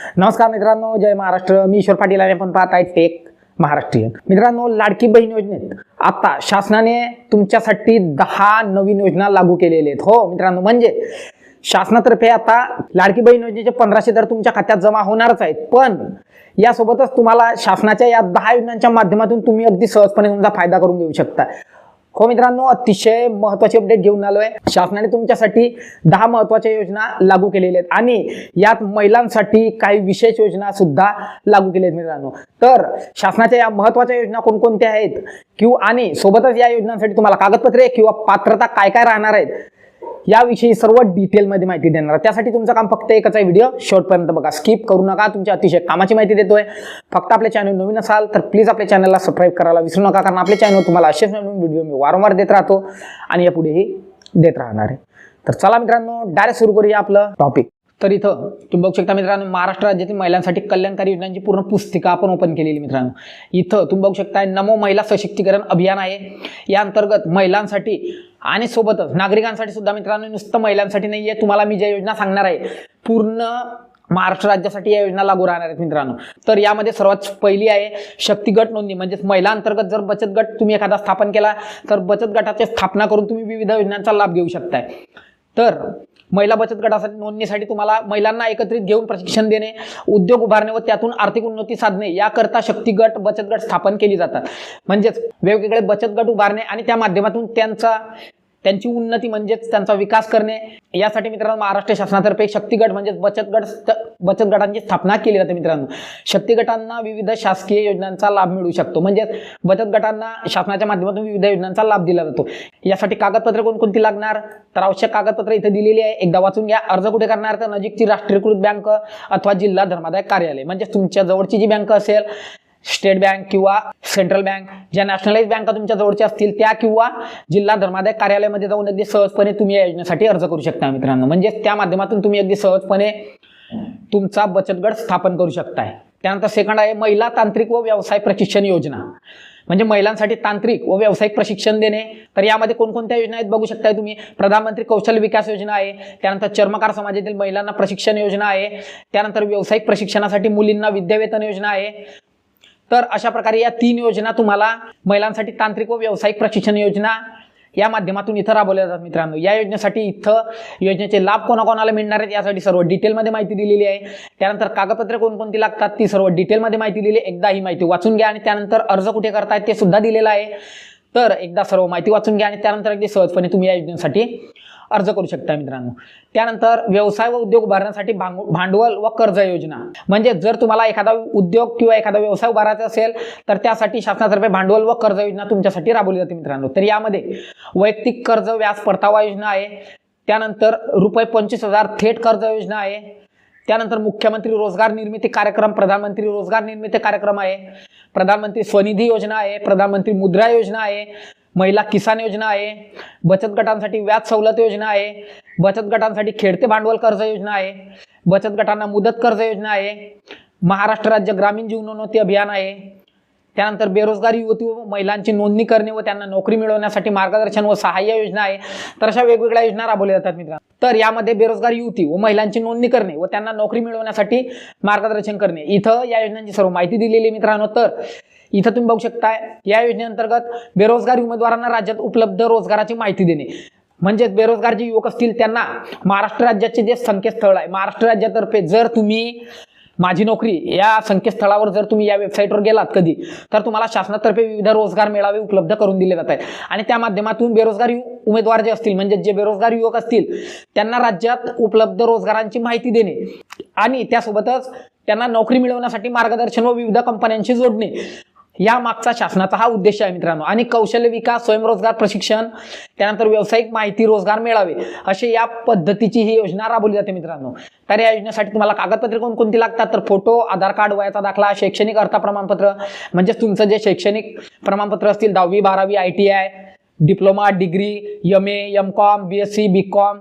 नमस्कार मित्रांनो जय महाराष्ट्र. मी ईश्वर पाटील आणि आपण पाहत आहे टेक महाराष्ट्रीयन. मित्रांनो लाडकी बहीण योजनेत आता शासनाने तुमच्यासाठी दहा नवीन योजना लागू केलेल्या आहेत. हो मित्रांनो म्हणजे शासनातर्फे आता लाडकी बहीण योजनेचे पंधराशे दर तुमच्या खात्यात जमा होणारच आहेत. पण यासोबतच तुम्हाला शासनाच्या या दहा योजनांच्या माध्यमातून तुम्ही अगदी सहजपणे तुमचा फायदा करून घेऊ शकता. हो मित्रांनो अतिशय महत्वाची अपडेट घेऊन आलोय. शासनाने तुमच्यासाठी दहा महत्त्वाच्या योजना लागू केलेल्या आहेत. आणि यात महिलांसाठी काही विशेष योजना सुद्धा लागू केल्या आहेत मित्रांनो. तर शासनाच्या या महत्त्वाच्या योजना कोणकोणत्या आहेत? किंवा आणि सोबतच या योजनांसाठी तुम्हाला कागदपत्रे किंवा पात्रता काय काय राहणार आहेत? याविषयी सर्व डिटेलमध्ये माहिती देणार त्यासाठी तुमचं काम फक्त एकच आहे व्हिडिओ शेवटपर्यंत बघा. स्किप करू नका. तुमच्या अतिशय कामाची माहिती देतोय. फक्त आपल्या चॅनल नवीन असाल तर प्लीज आपल्या चॅनलला सबस्क्राईब करायला विसरू नका. कारण आपल्या चॅनल तुम्हाला असेच नवीन व्हिडिओ मी वारंवार देत राहतो आणि यापुढेही देत राहणार आहे. तर चला मित्रांनो डायरेक्ट सुरू करूया आपलं टॉपिक तर इथं तुम्ही बघू शकता मित्रांनो महाराष्ट्र राज्यातील महिलांसाठी कल्याणकारी योजनांची पूर्ण पुस्तिका आपण ओपन केलेली मित्रांनो. इथं तुम्ही बघू शकता नमो महिला सशक्तीकरण अभियान आहे. या अंतर्गत महिलांसाठी आणि सोबतच नागरिकांसाठी सुद्धा मित्रांनो नुसतं महिलांसाठी नाही आहे तुम्हाला मी ज्या योजना सांगणार आहे पूर्ण महाराष्ट्र राज्यासाठी या योजना लागू राहणार आहेत मित्रांनो. तर यामध्ये सर्वात पहिली आहे शक्ती गट नोंदणी म्हणजेच महिला अंतर्गत जर बचत गट तुम्ही एखादा स्थापन केला तर बचत गटाची स्थापना करून तुम्ही विविध योजनांचा लाभ घेऊ शकताय. तर महिला बचत गटासाठी नोंदणीसाठी तुम्हाला महिलांना एकत्रित घेऊन प्रशिक्षण देणे उद्योग उभारणे व त्यातून आर्थिक उन्नती साधणे याकरता शक्ती गट बचत गट स्थापन केली जातात. म्हणजेच वेगवेगळे बचत गट उभारणे आणि त्या माध्यमातून त्यांचा त्यांची उन्नती म्हणजेच त्यांचा विकास करणे. यासाठी मित्रांनो महाराष्ट्र शासनातर्फे शक्ती गट म्हणजेच बचत गट स्त- बचत गटांची स्थापना केली जाते मित्रांनो. शक्ती गटांना विविध शासकीय योजनांचा लाभ मिळू शकतो. म्हणजेच बचत गटांना शासनाच्या माध्यमातून विविध योजनांचा लाभ दिला जातो. यासाठी कागदपत्रे कोणकोणती लागणार? तर आवश्यक कागदपत्रे इथे दिलेली आहे. एकदा वाचून घ्या. अर्ज कुठे करणार? तर नजीकची राष्ट्रीयकृत बँक अथवा जिल्हा धर्मादाय कार्यालय. म्हणजे तुमच्या जवळची जी बँक असेल स्टेट बँक किंवा सेंट्रल बँक ज्या नॅशनलाइज बँका तुमच्या जवळच्या असतील त्या किंवा जिल्हा धर्मादाय कार्यालयामध्ये जाऊन अगदी सहजपणे तुम्ही या योजनेसाठी अर्ज करू शकता मित्रांनो. म्हणजेच त्या माध्यमातून तुम्ही अगदी सहजपणे तुमचा बचत गट स्थापन करू शकताय. त्यानंतर सेकंड आहे महिला तांत्रिक व व्यवसाय प्रशिक्षण योजना. म्हणजे महिलांसाठी तांत्रिक व व्यावसायिक प्रशिक्षण देणे. तर यामध्ये कोणकोणत्या योजना आहेत बघू शकताय तुम्ही. प्रधानमंत्री कौशल्य विकास योजना आहे. त्यानंतर चर्मकार समाजातील महिलांना प्रशिक्षण योजना आहे. त्यानंतर व्यावसायिक प्रशिक्षणासाठी मुलींना विद्यावेतन योजना आहे. तर अशा प्रकारे या तीन योजना तुम्हाला महिलांसाठी तांत्रिक व व्यावसायिक प्रशिक्षण योजना या माध्यमातून इथं राबवल्या जातात मित्रांनो. या योजनेसाठी इथं योजनेचे लाभ कोणाकोणाला मिळणार आहेत यासाठी सर्व डिटेलमध्ये माहिती दिलेली आहे. त्यानंतर कागदपत्रे कोणकोणती लागतात ती सर्व डिटेलमध्ये माहिती दिली आहे. एकदा ही माहिती वाचून घ्या आणि त्यानंतर अर्ज कुठे करतायत ते सुद्धा दिलेलं आहे. तर एकदा सर्व माहिती वाचून घ्या आणि त्यानंतर अगदी सहजपणे तुम्ही या योजनेसाठी अर्ज करू शकता मित्रांनो. त्यानंतर व्यवसाय व उद्योग उभारण्यासाठी भांडवल व कर्ज योजना. म्हणजे जर तुम्हाला एखादा उद्योग किंवा एखादा व्यवसाय उभारायचा असेल तर त्यासाठी शासनातर्फे भांडवल व कर्ज योजना तुमच्यासाठी राबवली जाते मित्रांनो. तर यामध्ये वैयक्तिक कर्ज व्याज परतावा योजना आहे त्यानंतर रुपये पंचवीस हजार थेट कर्ज योजना आहे त्यानंतर मुख्यमंत्री रोजगार निर्मिती कार्यक्रम प्रधानमंत्री रोजगार निर्मिती कार्यक्रम आहे प्रधानमंत्री स्वनिधी योजना आहे प्रधानमंत्री मुद्रा योजना आहे महिला किसान योजना आहे बचत गटांसाठी व्याज सवलत योजना आहे बचत गटांसाठी खेळते भांडवल कर्ज योजना आहे बचत गटांना मुदत कर्ज योजना आहे महाराष्ट्र राज्य ग्रामीण जीवनोन्नती अभियान आहे. त्यानंतर बेरोजगार युवती व महिलांची नोंदणी करणे व त्यांना नोकरी मिळवण्यासाठी मार्गदर्शन व सहाय्य योजना आहे. तर अशा वेगवेगळ्या योजना राबवल्या जातात मित्रांनो. तर यामध्ये बेरोजगार युवती व महिलांची नोंदणी करणे व त्यांना नोकरी मिळवण्यासाठी मार्गदर्शन करणे. इथं या योजनांची सर्व माहिती दिलेली आहे मित्रांनो. तर इथं तुम्ही बघू शकताय या योजनेअंतर्गत बेरोजगार उमेदवारांना राज्यात उपलब्ध रोजगाराची माहिती देणे. म्हणजेच बेरोजगार जे युवक असतील त्यांना महाराष्ट्र राज्याचे जे संकेतस्थळ आहे महाराष्ट्र राज्यातर्फे जर तुम्ही माझी नोकरी या संकेतस्थळावर जर तुम्ही या वेबसाईटवर गेलात कधी तर तुम्हाला शासनातर्फे विविध रोजगार मेळावे उपलब्ध करून दिले जात आहेत. आणि त्या माध्यमातून बेरोजगार उमेदवार जे असतील म्हणजे जे बेरोजगार युवक असतील त्यांना राज्यात उपलब्ध रोजगारांची माहिती देणे आणि त्यासोबतच त्यांना नोकरी मिळवण्यासाठी मार्गदर्शन व विविध कंपन्यांशी जोडणे. या मागचा शासनाचा हा उद्देश आहे मित्रांनो. आणि कौशल्य विकास स्वयंरोजगार प्रशिक्षण त्यानंतर व्यावसायिक माहिती रोजगार मिळावे असे या पद्धतीची ही योजना राबवली जाते मित्रांनो. तर या योजनेसाठी तुम्हाला कागदपत्रे कोणकोणती लागतात? तर फोटो आधार कार्ड वयाचा दाखला शैक्षणिक अर्थ प्रमाणपत्र म्हणजेच तुमचं जे शैक्षणिक प्रमाणपत्र असतील दहावी बारावी I T I diploma degree M A M Com B S C B Com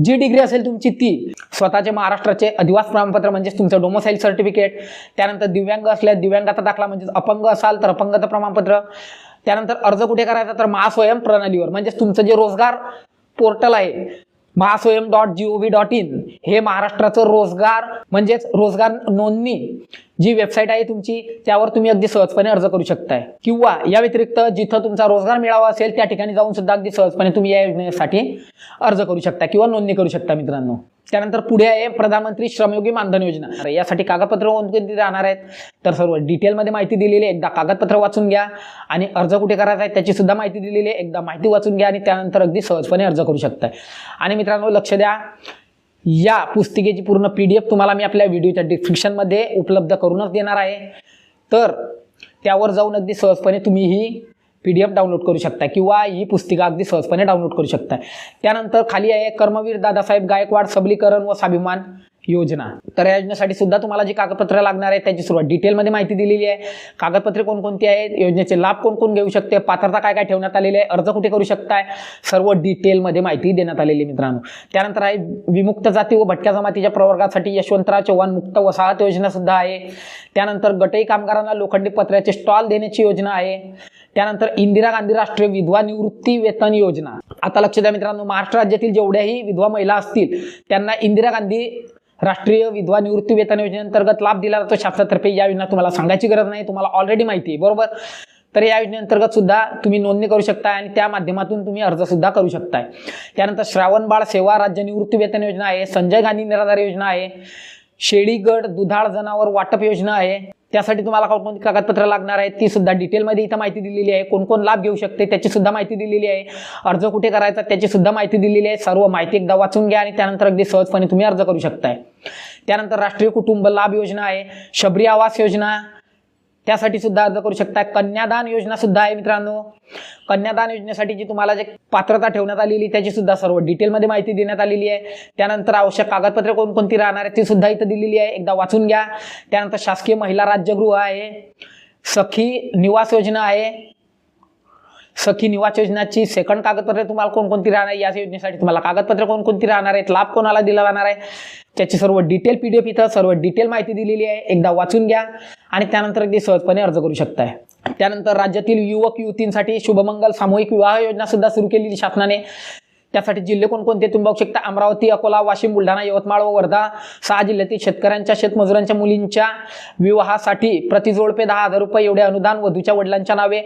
G degree असेल तुमची ती. स्वतःचे महाराष्ट्राचे अधिवास प्रमाणपत्र म्हणजेच तुमचं डोमोसाईल सर्टिफिकेट त्यानंतर दिव्यांग असल्यास दिव्यांगाचा दाखला म्हणजेच अपंग असाल तर अपंगचं प्रमाणपत्र त्यानंतर अर्ज कुठे करायचा तर महास्वयं प्रणालीवर म्हणजेच तुमचं जे रोजगार पोर्टल आहे Mahaswayam dot G O V dot in हे महाराष्ट्राचं रोजगार म्हणजेच रोजगार नोंदणी जी वेबसाईट आहे तुमची त्यावर तुम्ही अगदी सहजपणे अर्ज करू शकताय. किंवा या व्यतिरिक्त जिथं तुमचा रोजगार मिळावा असेल त्या ठिकाणी जाऊन सुद्धा अगदी सहजपणे तुम्ही या योजनेसाठी अर्ज करू शकता किंवा नोंदणी करू शकता मित्रांनो. त्यानंतर पुढे आहे प्रधानमंत्री श्रमयोगी मानधन योजना. यासाठी कागदपत्र कोणकोणती राहणार आहेत. तर सर्व डिटेलमध्ये माहिती दिलेली आहे. एकदा कागदपत्र वाचून घ्या आणि अर्ज कुठे करायचा आहे त्याची सुद्धा माहिती दिलेली आहे. एकदा माहिती वाचून घ्या आणि त्यानंतर अगदी सहजपणे अर्ज करू शकताय. आणि मित्रांनो लक्ष द्या. या पुस्तिकेची पूर्ण पी डी एफ तुम्हाला मी आपल्या व्हिडिओच्या डिस्क्रिप्शनमध्ये उपलब्ध करूनच देणार आहे. तर त्यावर जाऊन अगदी सहजपणे तुम्ही ही पी डी एफ डाउनलोड करू शकता किंवा ही पुस्तिका अगदी सहजपणे डाउनलोड करू शकता त्यानंतर खाली आहे कर्मवीर दादासाहेब गायकवाड सबलीकरण व स्वाभिमान योजना. तर या योजनेसाठी सुद्धा तुम्हाला जी कागदपत्र लागणार आहे त्याची सुरुवात डिटेलमध्ये माहिती दिलेली आहे. कागदपत्रे कोणकोणती आहेत योजनेचे लाभ कोण कोण घेऊ शकते पात्रता काय काय ठेवण्यात आलेली आहे अर्ज कुठे करू शकताय सर्व डिटेलमध्ये माहिती देण्यात आलेली आहे मित्रांनो. त्यानंतर आहे विमुक्त जाती व भटक्या जमातीच्या प्रवर्गासाठी यशवंतराव चव्हाण मुक्त वसाहत योजना सुद्धा आहे. त्यानंतर गटई कामगारांना लोखंडी पत्र्याचे स्टॉल देण्याची योजना आहे. त्यानंतर इंदिरा गांधी राष्ट्रीय विधवा निवृत्ती वेतन योजना. आता लक्ष द्या मित्रांनो महाराष्ट्र राज्यातील जेवढ्याही विधवा महिला असतील त्यांना इंदिरा गांधी राष्ट्रीय विधवा निवृत्ती वेतन योजनेअंतर्गत लाभ दिला जातो शासनातर्फे. या योजना तुम्हाला सांगायची गरज नाही तुम्हाला ऑलरेडी माहिती आहे बरोबर? तर या योजनेअंतर्गत सुद्धा तुम्ही नोंदणी करू शकता आणि त्या माध्यमातून तुम्ही अर्ज सुद्धा करू शकताय. त्यानंतर श्रावण बाळ सेवा राज्य निवृत्ती वेतन योजना आहे संजय गांधी निराधार योजना आहे शेळीगड दुधाळ जनावर वाटप योजना आहे त्यासाठी तुम्हाला कोणकोणती कागदपत्र लागणार आहेत ती सुद्धा डिटेलमध्ये इथं माहिती दिलेली आहे. कोण कोण लाभ घेऊ शकते त्याची सुद्धा माहिती दिलेली आहे. अर्ज कुठे करायचा त्याची सुद्धा माहिती दिलेली आहे. सर्व माहिती एकदा वाचून घ्या आणि त्यानंतर अगदी सहजपणे तुम्ही अर्ज करू शकताय. त्यानंतर राष्ट्रीय कुटुंब लाभ योजना आहे. शबरी आवास योजना त्यासाठी सुद्धा अर्ज करू शकता कन्यादान योजना सुद्धा आहे मित्रांनो. कन्यादान योजनेसाठी जी तुम्हाला जे पात्रता ठेवण्यात आलेली त्याची सुद्धा सर्व डिटेलमध्ये माहिती देण्यात आलेली आहे. त्यानंतर आवश्यक कागदपत्रे कोणकोणती राहणार आहे ती सुद्धा इथं दिलेली आहे. एकदा वाचून घ्या. त्यानंतर शासकीय महिला राज्यगृह आहे. सखी निवास योजना आहे. सखी निवास योजनाची सेकंड कागदपत्रे तुम्हाला कोणकोणती राहणार आहे? या योजनेसाठी तुम्हाला कागदपत्रे कोणकोणती राहणार आहेत? लाभ कोणाला दिला जाणार आहे? त्याची सर्व डिटेल पी डी एफ इथं सर्व डिटेल माहिती दिलेली आहे. एकदा वाचून घ्या आणि त्यानंतर अगदी सहजपणे अर्ज करू शकताय. त्यानंतर राज्यातील युवक युवतींसाठी शुभमंगल सामूहिक विवाह योजना सुद्धा सुरू केलेली शासनाने. त्यासाठी जिल्हे कोणकोणते तुम्ही बघू शकता अमरावती अकोला वाशिम बुलढाणा यवतमाळ व वर्धा सहा जिल्ह्यातील शेतकऱ्यांच्या शेतमजुरांच्या मुलींच्या विवाहासाठी प्रतिजोडपे दहा हजार रुपये एवढे अनुदान वधूच्या वडिलांच्या नावे.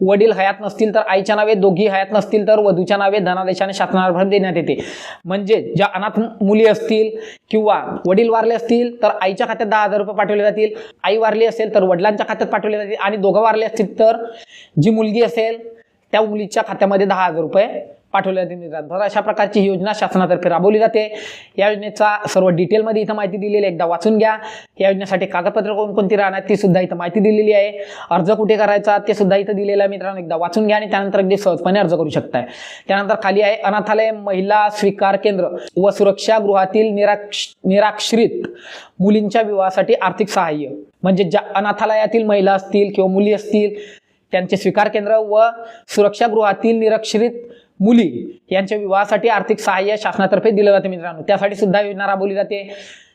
वडील हयात नसतील तर आईच्या नावे दोघी हयात नसतील तर वधूच्या नावे धनादेशाने शासनाभर देण्यात येते. म्हणजे ज्या अनाथ मुली असतील किंवा वडील वारले असतील तर आईच्या खात्यात दहा हजार रुपये पाठवले जातील. आई वारली असेल तर वडिलांच्या खात्यात पाठवले जातील. आणि दोघं वारले असतील तर जी मुलगी असेल त्या मुलीच्या खात्यामध्ये दहा हजार रुपये पाठवले जातील तर अशा प्रकारची ही योजना शासनातर्फे राबवली जाते. या योजनेचा सर्व डिटेलमध्ये इथं माहिती दिलेली आहे. एकदा वाचून घ्या. या योजनेसाठी कागदपत्र कोणकोणती राहणार ती सुद्धा इथं माहिती दिलेली आहे. अर्ज कुठे करायचा ते सुद्धा इथं दिलेलं आहे मित्रांनो. एकदा वाचून घ्या आणि त्यानंतर अगदी सहजपणे अर्ज करू शकताय. त्यानंतर खाली आहे अनाथालय महिला स्वीकार केंद्र व सुरक्षा गृहातील निराक्ष निराक्षरित मुलींच्या विवाहासाठी आर्थिक सहाय्य. म्हणजे ज्या अनाथालयातील महिला असतील किंवा मुली असतील त्यांचे स्वीकार केंद्र व सुरक्षागृहातील निरक्षरित मुली यांच्या विवाहासाठी आर्थिक सहाय्य शासनातर्फे दिलं जाते मित्रांनो. त्यासाठी सुद्धा योजना राबवली जाते.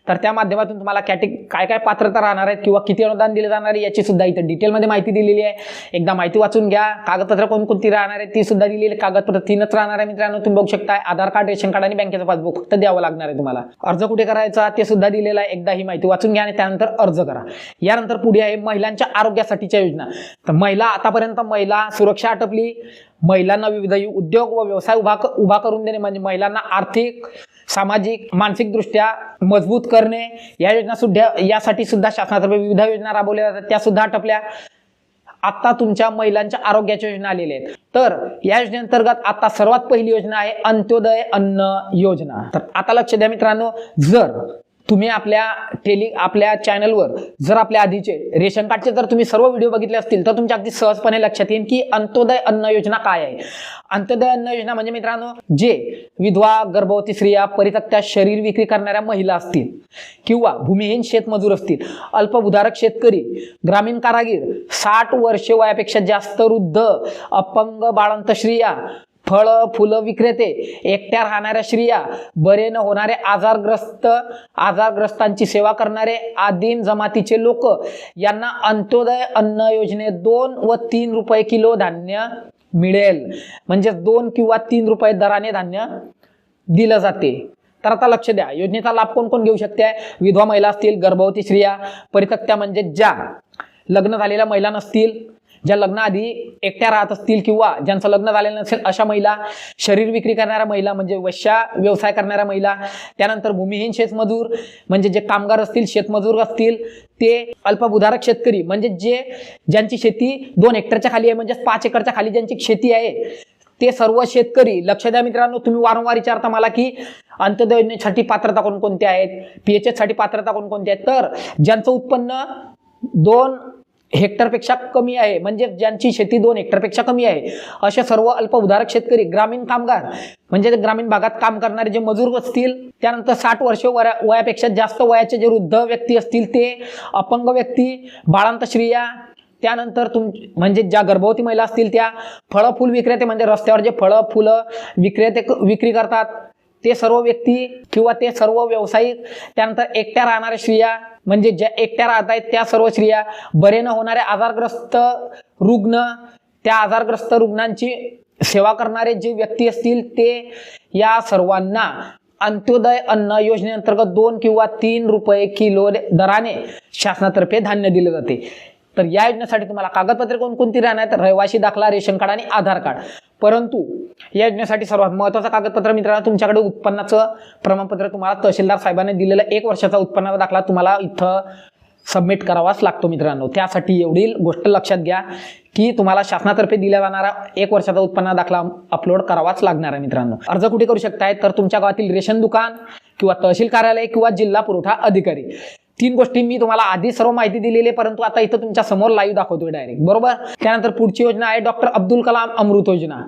तर त्या माध्यमातून तुम्हाला कॅटे काय काय पात्रता राहणार आहेत किंवा किती अनुदान दिले जाणार आहे याची सुद्धा इथं डिटेलमध्ये माहिती दिलेली आहे. एकदा माहिती वाचून घ्या. कागदपत्र कोणकोणती राहणार आहे ती सुद्धा दिलेली कागदपत्र तीनच राहणार आहे मित्रांनो. तुम्ही बघू शकता आधार कार्ड रेशन कार्ड आणि बँकेचं पासबुक फक्त द्यावं लागणार आहे तुम्हाला. अर्ज कुठे करायचा ते सुद्धा दिलेलं आहे. एकदा ही माहिती वाचून घ्या आणि त्यानंतर अर्ज करा. यानंतर पुढे आहे महिलांच्या आरोग्यासाठीच्या योजना. तर महिला आतापर्यंत महिला सुरक्षा आटपली. महिलांना विविध उद्योग व व्यवसाय उभा उभा करून देणे म्हणजे महिलांना आर्थिक सामाजिक मानसिकदृष्ट्या मजबूत करणे या योजना सुद्धा यासाठी सुद्धा शासनातर्फे विविध योजना राबवल्या जातात. त्या सुद्धा आटपल्या. आत्ता तुमच्या महिलांच्या आरोग्याच्या योजना आलेल्या आहेत. तर या योजनेअंतर्गत आता सर्वात पहिली योजना आहे अंत्योदय अन्न योजना. तर आता लक्ष द्या मित्रांनो. जर तुम्ही आपल्या टेली आपल्या चॅनलवर जर आपल्या आधीचे रेशन कार्डचे जर तुम्ही सर्व व्हिडिओ बघितले असतील तर तुमच्या अगदी सहजपणे लक्षात येईल की अंत्योदय अन्न योजना काय आहे. अंत्योदय अन्न योजना म्हणजे मित्रांनो जे विधवा गर्भवती स्त्रिया परित्यक्त्या शरीर विक्री करणाऱ्या महिला असतील किंवा भूमिहीन शेतमजूर असतील अल्पभूधारक शेतकरी ग्रामीण कारागीर साठ वर्षे वयापेक्षा जास्त वृद्ध अपंग बाळंत स्त्रिया फळं फुलं विक्रेते एकट्या राहणाऱ्या स्त्रिया बरे न होणारे आजारग्रस्त आजारग्रस्तांची सेवा करणारे आदिम जमातीचे लोक यांना अंत्योदय अन्न योजनेत दोन व तीन रुपये किलो धान्य मिळेल. म्हणजे दोन किंवा तीन रुपये दराने धान्य दिलं जाते. तर आता लक्ष द्या योजनेचा लाभ कोण कोण घेऊ शकते? विधवा महिला असतील गर्भवती स्त्रिया परितक्त्या म्हणजे ज्या. लग्न झालेल्या महिला नसतील ज्या लग्नाआधी एकट्या राहत असतील किंवा ज्यांचं लग्न झालेलं नसेल अशा महिला शरीर विक्री करणाऱ्या महिला म्हणजे वश्या व्यवसाय करणाऱ्या महिला त्यानंतर भूमिहीन शेतमजूर म्हणजे जे कामगार असतील शेतमजूर असतील ते अल्पभूधारक शेतकरी म्हणजे जे ज्यांची शेती दोन हेक्टरच्या खाली आहे म्हणजे पाच एकरच्या खाली ज्यांची शेती आहे ते सर्व शेतकरी लक्ष द्या मित्रांनो तुम्ही वारंवार विचारता मला की अंत्योदय योजनेसाठी पात्रता कोणकोणत्या आहेत पी एच साठी पात्रता कोणकोणत्या आहेत? तर ज्यांचं उत्पन्न दोन हेक्टरपेक्षा कमी आहे. म्हणजे ज्यांची शेती दोन हेक्टरपेक्षा कमी आहे. असे सर्व अल्प उदारक शेतकरी ग्रामीण कामगार म्हणजे ग्रामीण भागात काम करणारे जे मजूर असतील त्यानंतर साठ वर्ष वया वयापेक्षा जास्त वयाचे जे वृद्ध व्यक्ती असतील ते अपंग व्यक्ती बाळांत स्त्रिया त्यानंतर तुम म्हणजे ज्या गर्भवती महिला असतील त्या फळं फुल विक्रेते म्हणजे रस्त्यावर जे फळं फुलं विक्रेते क- विक्री करतात ते सर्व व्यक्ती किंवा ते सर्व व्यावसायिक त्यानंतर एकट्या राहणाऱ्या स्त्रिया म्हणजे ज्या एकट्या राहत आहेत त्या सर्व स्त्रिया बरे न होणारे आजारग्रस्त रुग्ण त्या आजारग्रस्त रुग्णांची सेवा करणारे जे व्यक्ती असतील ते या सर्वांना अंत्योदय अन्न योजनेअंतर्गत दोन किंवा तीन रुपये किलो दराने शासनातर्फे धान्य दिले जाते. तर या योजनेसाठी तुम्हाला कागदपत्रे कोणकोणती राहणार? आहेत रहिवासी दाखला रेशन कार्ड आणि आधार कार्ड. परंतु या योजनेसाठी सर्वात महत्त्वाचं कागदपत्र मित्रांनो तुमच्याकडे उत्पन्नाचं प्रमाणपत्र तुम्हाला तहसीलदार साहेबांनी दिलेलं एक वर्षाचा उत्पन्नाचा दाखला तुम्हाला इथं सबमिट करावाच लागतो मित्रांनो. त्यासाठी एवढी गोष्ट लक्षात घ्या की तुम्हाला शासनातर्फे दिला जाणारा एक वर्षाचा उत्पन्न दाखला अपलोड करावाच लागणार आहे मित्रांनो. अर्ज कुठे करू शकताय? तर तुमच्या गावातील रेशन दुकान किंवा तहसील कार्यालय किंवा जिल्हा पुरवठा अधिकारी. तीन गोष्टी मी तुम्हाला आधी सर्व माहिती दिलेली आहे परंतु आता इथं तुमच्यासमोर लाईव्ह दाखवतोय डायरेक्ट बरोबर? त्यानंतर पुढची योजना आहे डॉक्टर अब्दुल कलाम अमृत योजना.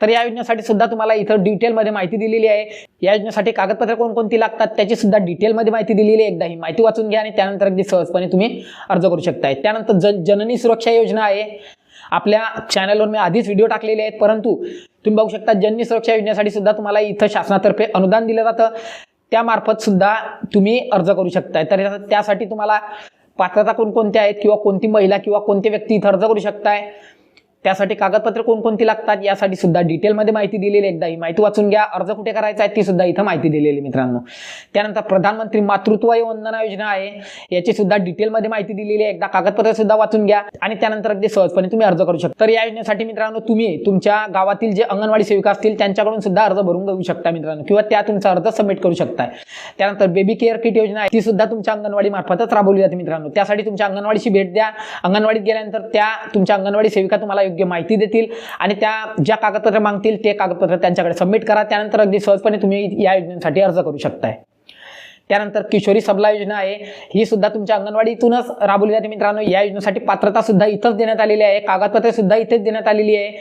तर या योजनेसाठी सुद्धा तुम्हाला इथं डिटेलमध्ये माहिती दिलेली आहे. या योजनेसाठी कागदपत्र कोणकोणती लागतात त्याची सुद्धा डिटेलमध्ये माहिती दिलेली आहे. एकदा ही माहिती वाचून घ्या आणि त्यानंतर अगदी सहजपणे तुम्ही अर्ज करू शकताय. त्यानंतर जन जननी सुरक्षा योजना आहे. आपल्या चॅनलवर मी आधीच व्हिडिओ टाकलेले आहेत परंतु तुम्ही बघू शकता जननी सुरक्षा योजनेसाठी सुद्धा तुम्हाला इथं शासनातर्फे अनुदान दिलं जातं. त्यामार्फत सुद्धा तुम्ही अर्ज करू शकताय. तर त्यासाठी तुम्हाला पात्रता कोणकोणत्या आहेत किंवा कोणती महिला किंवा कोणती व्यक्ती इथं अर्ज करू शकताय? त्यासाठी कागदपत्र कोणकोणती लागतात यासाठी सुद्धा डिटेलमध्ये माहिती दिलेली आहे. एकदा ही माहिती वाचून घ्या. अर्ज कुठे करायचा आहे ती सुद्धा इथं माहिती दिलेली आहे मित्रांनो. त्यानंतर प्रधानमंत्री मातृत्व वंदना योजना आहे. याची सुद्धा डिटेलमध्ये माहिती दिलेली आहे. एकदा कागदपत्र सुद्धा वाचून घ्या. आणि त्यानंतर अगदी सहजपणे तुम्ही अर्ज करू शकता. तर या योजनेसाठी मित्रांनो तुम्ही तुमच्या गावातील जे अंगणवाडी सेविका असतील त्यांच्याकडून सुद्धा अर्ज भरून घेऊ शकता मित्रांनो. किंवा त्या तुमचा अर्ज सबमिट करू शकताय त्यानंतर बेबी केअर किट योजना आहे. ती सुद्धा तुमच्या अंगणवाडी मार्फतच राबवली जाते मित्रांनो. त्यासाठी तुमच्या अंगणवाडीची भेट द्या. अंगणवाडीत गेल्यानंतर त्या तुमच्या अंगणवाडी सेविका तुम्हाला योग्य माहिती देतील आणि त्या ज्या कागदपत्र मागतील ते कागदपत्र त्यांच्याकडे सबमिट करा. त्यानंतर अगदी सहजपणे तुम्ही या योजनेसाठी अर्ज करू शकताय. त्यानंतर किशोरी सबला योजना आहे. ही सुद्धा तुमच्या अंगणवाडीतूनच राबवली जाते मित्रांनो. या योजनेसाठी पात्रता सुद्धा इथंच देण्यात आलेली आहे. कागदपत्रे सुद्धा इथेच देण्यात आलेली आहे.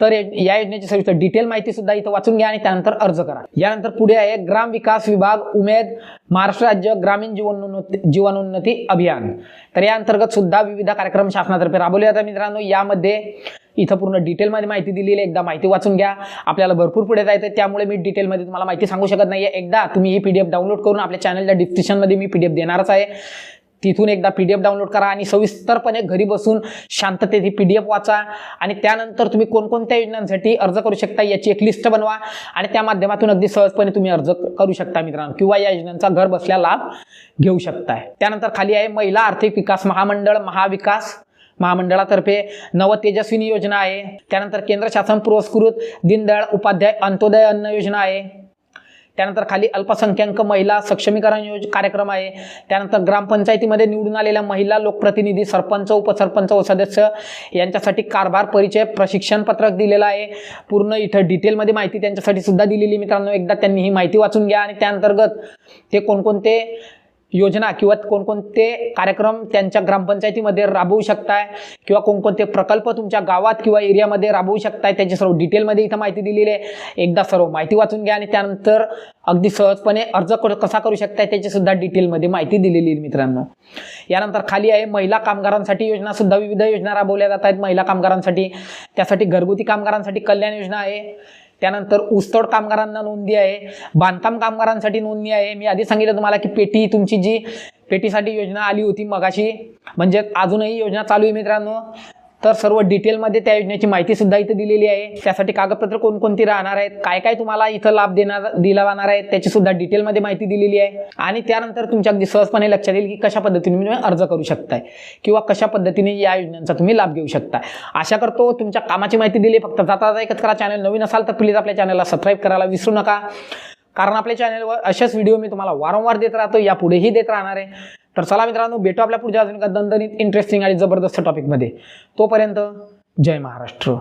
तर या- योजनेची सविस्तर डिटेल माहिती सुद्धा इथं वाचून घ्या आणि त्यानंतर अर्ज करा. यानंतर पुढे आहे ग्राम विकास विभाग उमेद महाराष्ट्र राज्य ग्रामीण जीवनोन्नती जीवनोन्नती अभियान. तर या अंतर्गत सुद्धा विविध कार्यक्रम शासनातर्फे राबवले जातात मित्रांनो. यामध्ये इथं पूर्ण डिटेलमध्ये माहिती दिलेली आहे. एकदा माहिती वाचून घ्या. आपल्याला भरपूर पुढे जायचं त्यामुळे मी डिटेलमध्ये तुम्हाला माहिती सांगू शकत नाही एकदा तुम्ही ही पीडीएफ डाउनलोड करून आपल्या चॅनलच्या डिस्क्रिप्शनमध्ये मी पीडीएफ देणारच आहे. तिथून एकदा पी डी एफ डाउनलोड करा आणि सविस्तरपणे घरी बसून शांततेत ही पी डी एफ वाचा. आणि त्यानंतर तुम्ही कोणकोणत्या योजनांसाठी अर्ज करू शकता याची एक लिस्ट बनवा. आणि त्या माध्यमातून अगदी सहजपणे तुम्ही अर्ज करू शकता मित्रांनो किंवा या योजनांचा घर बसल्या लाभ घेऊ शकताय. त्यानंतर खाली आहे महिला आर्थिक विकास महामंडळ महाविकास महामंडळातर्फे नव तेजस्विनी योजना आहे. त्यानंतर केंद्र शासन पुरस्कृत दीनदयाळ उपाध्याय अंत्योदय अन्न योजना आहे. त्यानंतर खाली अल्पसंख्याक महिला सक्षमीकरण योज कार्यक्रम आहे. त्यानंतर ग्रामपंचायतीमध्ये निवडून आलेल्या महिला लोकप्रतिनिधी सरपंच उपसरपंच व सदस्य यांच्यासाठी कारभार परिचय प्रशिक्षण पत्रक दिलेलं आहे. पूर्ण इथं डिटेलमध्ये माहिती त्यांच्यासाठी सुद्धा दिलेली मित्रांनो. एकदा त्यांनी ही माहिती वाचून घ्या आणि त्या अंतर्गत ते कोणकोणते योजना किंवा कोणकोणते कार्यक्रम त्यांच्या ग्रामपंचायतीमध्ये राबवू शकताय किंवा कोणकोणते प्रकल्प तुमच्या गावात किंवा एरियामध्ये राबवू शकताय त्याची सर्व डिटेलमध्ये इथं माहिती दिलेली आहे. एकदा सर्व माहिती वाचून घ्या आणि त्यानंतर अगदी सहजपणे अर्ज कसा करू शकताय त्याची सुद्धा डिटेलमध्ये माहिती दिलेली आहे मित्रांनो. यानंतर खाली आहे महिला कामगारांसाठी योजना सुद्धा विविध योजना राबवल्या जात आहेत. महिला कामगारांसाठी त्यासाठी घरगुती कामगारांसाठी कल्याण योजना आहे. त्यानंतर ऊसतोड कामगारांना नोंदणी आहे बांधकाम कामगारांसाठी नोंदणी आहे. मी आधी सांगितलं तुम्हाला की पेटी तुमची जी पेटीसाठी योजना आली होती मगाशी. म्हणजे अजूनही योजना चालू आहे मित्रांनो. तर सर्व डिटेलमध्ये त्या योजनेची माहिती सुद्धा इथे दिलेली आहे. त्यासाठी कागदपत्र कोणकोणती राहणार आहेत काय काय तुम्हाला इथं लाभ देणार दिला जाणार आहे त्याची सुद्धा डिटेलमध्ये माहिती दिलेली आहे. आणि त्यानंतर तुमच्या अगदी सहजपणे लक्षात येईल की कशा पद्धतीने तुम्ही अर्ज करू शकताय किंवा कशा पद्धतीने या योजनांचा तुम्ही लाभ घेऊ शकता आशा करतो तुमच्या कामाची माहिती दिली फक्त जाता जाता एकच करा. चॅनल नवीन असाल तर प्लीज आपल्या चॅनलला सबस्क्राईब करायला विसरू नका. कारण आपल्या चॅनलवर अशाच व्हिडिओ मी तुम्हाला वारंवार देत राहतो. यापुढेही देत राहणार आहे. तर चला मित्रांनो भेटू आपल्या पुढच्या अजून का दणदणीत इंटरेस्टिंग आणि जबरदस्त टॉपिकमध्ये तोपर्यंत जय महाराष्ट्र.